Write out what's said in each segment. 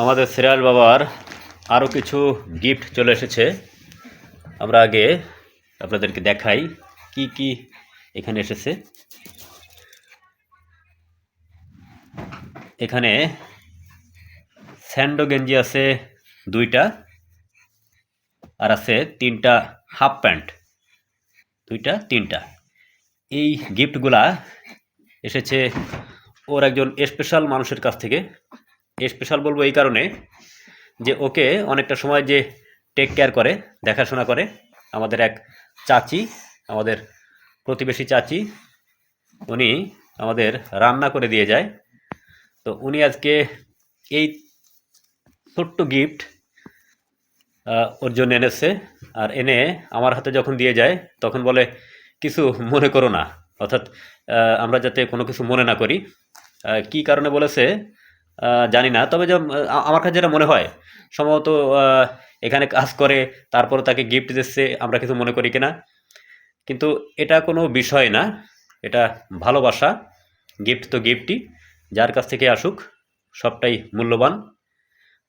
আমাদের সিরাজ বাবার আরও কিছু গিফট চলে এসেছে। আমরা আগে আপনাদেরকে দেখাই কি কি এখানে এসেছে। এখানে স্যান্ডো গেঞ্জি আছে দুইটা, আর আছে তিনটা হাফ প্যান্ট, দুইটা, তিনটা। এই গিফটগুলা এসেছে ওর একজন স্পেশাল মানুষের কাছ থেকে। স্পেশাল বলব এই কারণে যে ওকে অনেকটা সময় যে টেক কেয়ার করে, দেখাশোনা করে, আমাদের এক চাচি, আমাদের প্রতিবেশী চাচি, উনি আমাদের রান্না করে দিয়ে যায়। তো উনি আজকে এই ছোট্ট গিফট ওর জন্য এনেছে। আর এনে আমার হাতে যখন দিয়ে যায়, তখন বলে, কিছু মনে করো না। অর্থাৎ আমরা যাতে কোনো কিছু মনে না করি। কি কারণে বলেছে জানি না। তবে যে আমার কাছে যেটা মনে হয়, সম্ভবত এখানে কাজ করে তারপর তাকে গিফট দিচ্ছে, আমরা কিছু মনে করি কিনা। কিন্তু এটা কোনো বিষয় না, এটা ভালোবাসা। গিফট তো গিফটই যার কাছ থেকে আসুক, সবটাই মূল্যবান।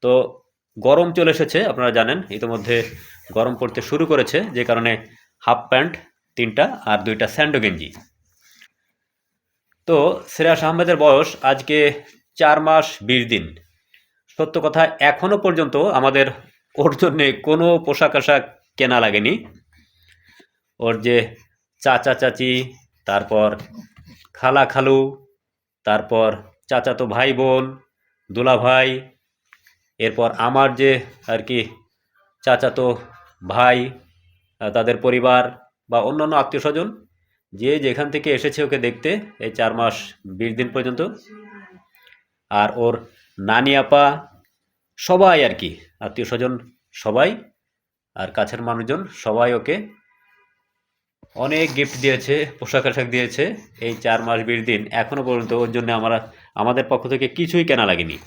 তো গরম চলে এসেছে, আপনারা জানেন, ইতিমধ্যে গরম পড়তে শুরু করেছে, যে কারণে হাফ প্যান্ট, তিনটা আর দুইটা স্যান্ডো গেঞ্জি। তো সিরাজ আহমেদের বয়স আজকে চার মাস বিশ দিন। সত্য কথা, এখনও পর্যন্ত আমাদের ওর জন্যে কোনো পোশাক আশাক কেনা লাগেনি। ওর যে চাচা চাচি, তারপর খালা খালু, তারপর চাচাতো ভাই বোন, দুলা ভাই, এরপর আমার যে আর কি চাচাতো ভাই তাদের পরিবার বা অন্যান্য আত্মীয় স্বজন, যে যেখান থেকে এসেছে ওকে দেখতে, এই চার মাস বিশ দিন পর্যন্ত। আর ওর নানি, আপা, সবাই আর কি, আত্মীয় স্বজন সবাই আর কাছের মানুষজন সবাই ওকে অনেক গিফট দিয়েছে, পোশাক আশাক দিয়েছে এই চার মাস বিশ দিন। এখনও পর্যন্ত ওর জন্য আমরা, আমাদের পক্ষ থেকে কিছুই কেনা লাগেনি।